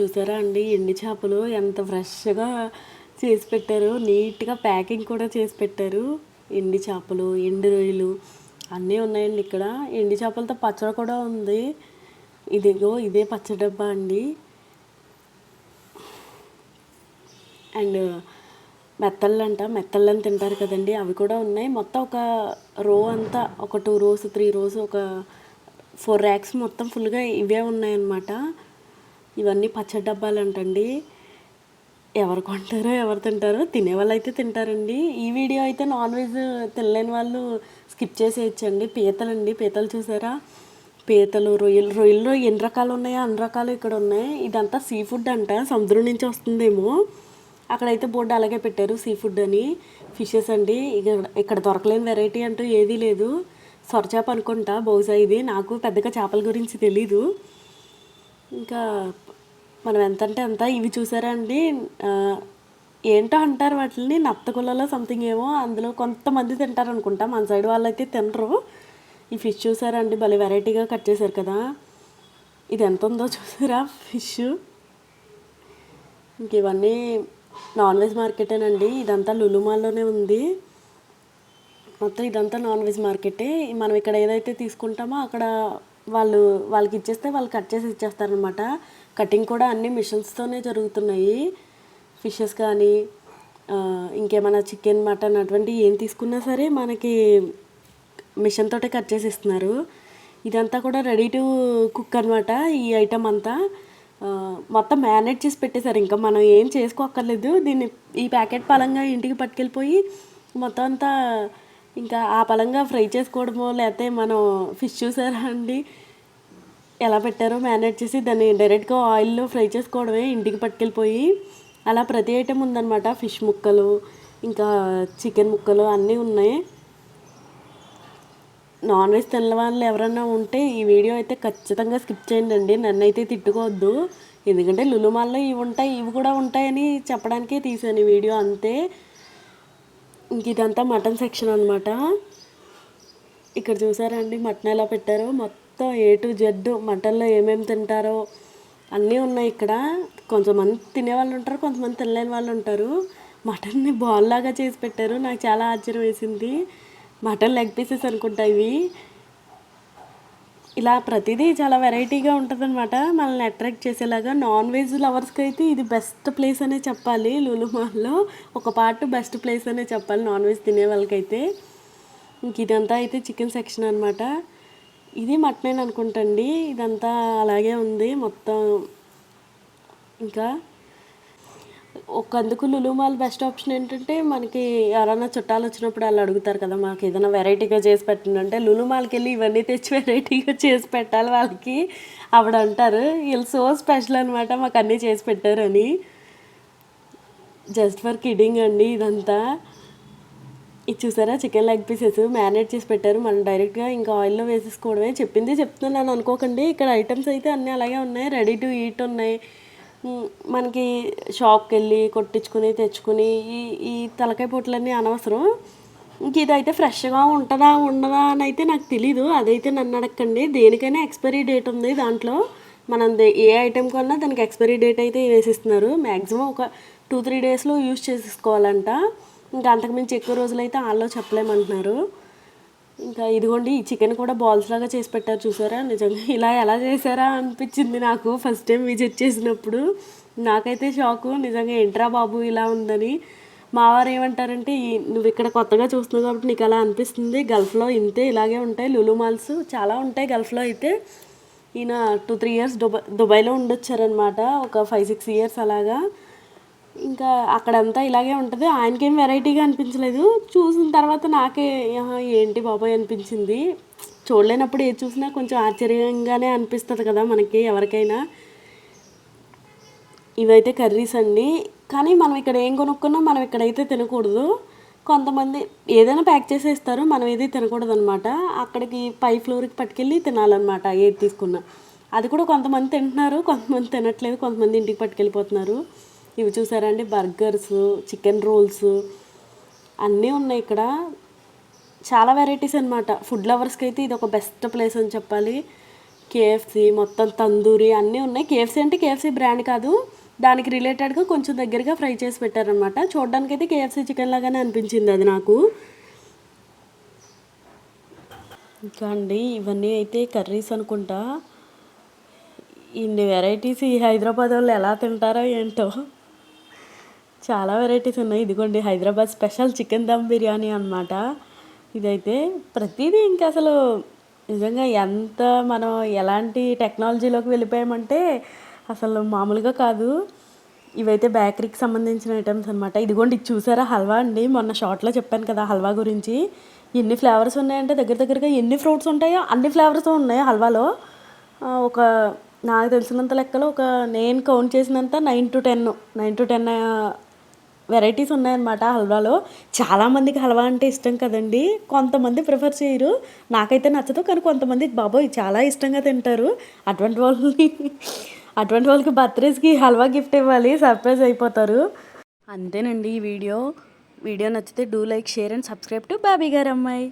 చూసారా అండి? ఎండి చేపలు ఎంత ఫ్రెష్గా చేసి పెట్టారు. నీట్గా ప్యాకింగ్ కూడా చేసి పెట్టారు. ఎండి చేపలు ఎండు రొయ్యలు అన్నీ ఉన్నాయండి ఇక్కడ. ఎండి చేపలతో పచ్చడి కూడా ఉంది. ఇదిగో ఇదే పచ్చడి డబ్బా అండి. అండ్ మెత్తళ్ళు అంట. మెత్తళ్ళు అని తింటారు కదండి. అవి కూడా ఉన్నాయి. మొత్తం ఒక రో అంతా ఒక టూ రోస్ త్రీ రోస్ ఒక ఫోర్ ర్యాక్స్ మొత్తం ఫుల్గా ఇవే ఉన్నాయన్నమాట. ఇవన్నీ పచ్చడి డబ్బాలు అంటండి ఎవరు కొంటారో ఎవరు తింటారో తినేవాళ్ళు అయితే తింటారండి. ఈ వీడియో అయితే నాన్ వెజ్ తినలేని వాళ్ళు స్కిప్ చేసేయచ్చండి. పీతలండి. పీతలు చూసారా? పీతలు రొయ్యలు రొయ్యలు ఎన్ని రకాలు ఉన్నాయో అన్ని రకాలు ఇక్కడ ఉన్నాయి. ఇదంతా సీ ఫుడ్ అంట. సముద్రం నుంచి వస్తుందేమో. అక్కడైతే బోర్డు అలాగే పెట్టారు సీ ఫుడ్ అని. ఫిషెస్ అండి. ఇక్కడ ఇక్కడ దొరకలేని వెరైటీ అంటూ ఏదీ లేదు. సొరచేప అనుకుంటా బహుశా ఇది. నాకు పెద్దగా చేపల గురించి తెలీదు. ఇంకా మనం ఎంత అంటే అంత ఇవి చూసారా అండి ఏంటో అంటారు వాటిని నత్తగుల్లలో సంథింగ్ ఏమో అందులో కొంతమంది తింటారు అనుకుంటా మన సైడ్ వాళ్ళైతే తినరు. ఈ ఫిష్ చూసారా అండి భలే వెరైటీగా కట్ చేశారు కదా. ఇది ఎంత ఉందో చూసారా ఫిష్ ఇంక ఇవన్నీ నాన్ వెజ్ మార్కెటేనండి ఇదంతా లులుమాల్లోనే ఉంది. మొత్తం ఇదంతా నాన్ వెజ్ మార్కెటే మనం ఇక్కడ ఏదైతే తీసుకుంటామో అక్కడ వాళ్ళు వాళ్ళకి ఇచ్చేస్తే వాళ్ళు కట్ చేసి ఇచ్చేస్తారనమాట కటింగ్ కూడా అన్ని మిషన్స్తోనే జరుగుతున్నాయి. ఫిషెస్ కానీ ఇంకేమైనా చికెన్ మటన్ అటువంటివి ఏం తీసుకున్నా సరే మనకి మిషన్ తోటే కట్ చేసి ఇస్తున్నారు. ఇదంతా కూడా రెడీ టు కుక్ అనమాట ఈ ఐటమ్ అంతా. మొత్తం మ్యారినేట్ చేసి పెట్టేశారు. ఇంకా మనం ఏం చేసుకోక్కర్లేదు. దీన్ని ఈ ప్యాకెట్ పలంగా ఇంటికి పట్టుకెళ్ళిపోయి మొత్తం అంతా ఇంకా ఆ పలంగా ఫ్రై చేసుకోవడమో లేకపోతే మనం ఫిష్ చూసారా అండి? ఎలా పెట్టారో మేనేజ్ చేసి దాన్ని డైరెక్ట్గా ఆయిల్లో ఫ్రై చేసుకోవడమే ఇంటికి పట్టుకెళ్ళిపోయి అలా ప్రతి ఐటెం ఉందన్నమాట. ఫిష్ ముక్కలు ఇంకా చికెన్ ముక్కలు అన్నీ ఉన్నాయి. నాన్ వెజ్ తినని వాళ్ళు ఎవరన్నా ఉంటే ఈ వీడియో అయితే ఖచ్చితంగా స్కిప్ చేయండి అండి. నన్ను అయితే తిట్టుకోవద్దు. ఎందుకంటే లులుమాల్లో ఇవి ఉంటాయి ఇవి కూడా ఉంటాయని చెప్పడానికే తీసాను ఈ వీడియో అంతే. ఇంక ఇదంతా మటన్ సెక్షన్ అనమాట ఇక్కడ చూసారా అండి మటన్ ఎలా పెట్టారో మొత్తం ఏ టు జెడ్ మటన్లో ఏమేమి తింటారో అన్నీ ఉన్నాయి ఇక్కడ. కొంతమంది తినేవాళ్ళు ఉంటారు కొంతమంది తినలేని వాళ్ళు ఉంటారు. మటన్ని బాల్ లాగా చేసి పెట్టారు నాకు చాలా ఆశ్చర్యం వేసింది. మటన్ లెగ్ పీసెస్ అనుకుంటా ఇవి. ఇలా ప్రతిదీ చాలా వెరైటీగా ఉంటుందన్నమాట. మనల్ని అట్రాక్ట్ చేసేలాగా నాన్ వెజ్ లవర్స్కి అయితే ఇది బెస్ట్ ప్లేస్ అనే చెప్పాలి. లూలు మాల్లో ఒక పార్ట్ బెస్ట్ ప్లేస్ అనే చెప్పాలి నాన్ వెజ్ తినే వాళ్ళకైతే. ఇంక ఇదంతా అయితే చికెన్ సెక్షన్ అనమాట ఇది మటన్ అనుకుంటండి ఇదంతా అలాగే ఉంది. మొత్తం ఇంకా ఒకందుకు లులు మాల్ బెస్ట్ ఆప్షన్ ఏంటంటే మనకి ఎవరైనా చుట్టాలు వచ్చినప్పుడు వాళ్ళు అడుగుతారు కదా మాకు ఏదైనా వెరైటీగా చేసి పెట్టండి అంటే లులు మాల్కి వెళ్ళి ఇవన్నీ తెచ్చి వెరైటీగా చేసి పెట్టాలి వాళ్ళకి. ఆవిడ అంటారు వీళ్ళు సో స్పెషల్ అనమాట మాకు అన్నీ చేసి పెట్టారని. జస్ట్ ఫర్ కిడింగ్ అండి ఇదంతా. ఇది చూసారా? చికెన్ లెగ్ పీసెస్ మ్యారినేట్ చేసి పెట్టారు. మనం డైరెక్ట్గా ఇంకా ఆయిల్లో వేసేసుకోవడమే. చెప్పింది చెప్తున్నాను అనుకోకండి. ఇక్కడ ఐటమ్స్ అయితే అన్నీ అలాగే ఉన్నాయి. రెడీ టు ఈట్ ఉన్నాయి. మనకి షాప్కి వెళ్ళి కొట్టించుకుని తెచ్చుకుని ఈ ఈ తలకాయ పొట్లన్నీ అనవసరం. ఇంక ఇదైతే ఫ్రెష్గా ఉంటుందా ఉండదా అని అయితే నాకు తెలీదు. అదైతే నన్ను అడగండి దేనికైనా ఎక్స్పైరీ డేట్ ఉంది దాంట్లో. మనం ఏ ఐటెం కొన్నా దానికి ఎక్స్పైరీ డేట్ అయితే వేసిస్తున్నారు. మ్యాక్సిమం ఒక టూ త్రీ డేస్లో యూజ్ చేసేసుకోవాలంట. ఇంకా అంతకుమించి ఎక్కువ రోజులైతే వాళ్ళు చెప్పలేమంటున్నారు. ఇంకా ఇదిగోండి ఈ చికెన్ కూడా బాల్స్ లాగా చేసి పెట్టారు చూసారా? నిజంగా ఇలా ఎలా చేశారా అనిపించింది నాకు ఫస్ట్ టైం విజిట్ చేసినప్పుడు. నాకైతే షాకు నిజంగా ఏంట్రా బాబు ఇలా ఉందని. మావారు ఏమంటారంటే "ఈ- నువ్వు ఇక్కడ కొత్తగా చూస్తున్నావు కాబట్టి నీకు అలా అనిపిస్తుంది. గల్ఫ్లో ఇంతే ఇలాగే ఉంటాయి లులు మాల్స్ చాలా ఉంటాయి గల్ఫ్లో అయితే. ఈయన టూ త్రీ ఇయర్స్ దుబాయ్ దుబాయ్లో ఉండొచ్చారనమాట ఒక ఫైవ్ సిక్స్ ఇయర్స్ అలాగా. ఇంకా అక్కడంతా ఇలాగే ఉంటుంది. ఆయనకేం వెరైటీగా అనిపించలేదు. చూసిన తర్వాత నాకే ఏంటి బాబాయ్ అనిపించింది. చూడలేనప్పుడు ఏది చూసినా కొంచెం ఆశ్చర్యంగానే అనిపిస్తుంది కదా మనకి ఎవరికైనా. ఇవైతే కర్రీస్ అండి. కానీ మనం ఇక్కడ ఏం కొనుక్కున్నా మనం ఇక్కడైతే తినకూడదు. కొంతమంది ఏదైనా ప్యాక్ చేసి ఇస్తారు మనం ఏది తినకూడదు అనమాట అక్కడికి పై ఫ్లోర్కి పట్టుకెళ్ళి తినాలన్నమాట ఏది తీసుకున్నా. అది కూడా కొంతమంది తింటున్నారు కొంతమంది తినట్లేదు కొంతమంది ఇంటికి పట్టుకెళ్ళిపోతున్నారు. ఇవి చూసారండి? బర్గర్స్ చికెన్ రోల్స్ అన్నీ ఉన్నాయి ఇక్కడ. చాలా వెరైటీస్ అనమాట ఫుడ్ లవర్స్కి అయితే ఇది ఒక బెస్ట్ ప్లేస్ అని చెప్పాలి. కేఎఫ్సి మొత్తం తందూరి అన్నీ ఉన్నాయి. కేఎఫ్సి అంటే కేఎఫ్సి బ్రాండ్ కాదు. దానికి రిలేటెడ్గా కొంచెం దగ్గరగా ఫ్రై చేసి పెట్టారనమాట చూడడానికి అయితే కేఎఫ్సి చికెన్ లాగానే అనిపించింది అది నాకు. ఇంకా అండి ఇవన్నీ అయితే కర్రీస్ అనుకుంటా. ఇన్ని వెరైటీస్ ఈ హైదరాబాద్ వాళ్ళు ఎలా తింటారో ఏంటో. చాలా వెరైటీస్ ఉన్నాయి. ఇదిగోండి హైదరాబాద్ స్పెషల్ చికెన్ దమ్ బిర్యానీ అనమాట ఇదైతే ప్రతిదీ ఇంకా అసలు నిజంగా ఎంత మనం ఎలాంటి టెక్నాలజీలోకి వెళ్ళిపోయామంటే అసలు మామూలుగా కాదు. ఇవైతే బేకరీకి సంబంధించిన ఐటమ్స్ అనమాట ఇదిగోండి ఇది చూసారా? హల్వా అండి. మొన్న షార్ట్లో చెప్పాను కదా హల్వా గురించి. ఎన్ని ఫ్లేవర్స్ ఉన్నాయంటే దగ్గర దగ్గరగా ఎన్ని ఫ్రూట్స్ ఉంటాయో అన్ని ఫ్లేవర్స్ ఉన్నాయి హల్వాలో. ఒక నాకు తెలిసినంత లెక్కలో ఒక నేను కౌంట్ చేసినంత nine to ten nine to ten varieties ఉన్నాయన్నమాట హల్వాలో. చాలామందికి హల్వా అంటే ఇష్టం కదండి. కొంతమంది ప్రిఫర్ చేయరు. నాకైతే నచ్చదు కానీ కొంతమంది బాబోయ్ చాలా ఇష్టంగా తింటారు. అటువంటి వాళ్ళని అటువంటి వాళ్ళకి బర్త్డేస్కి హల్వా గిఫ్ట్ ఇవ్వాలి సర్ప్రైజ్ అయిపోతారు. అంతేనండి ఈ వీడియో. వీడియో నచ్చితే do like share and subscribe to Bobby గారు అమ్మాయి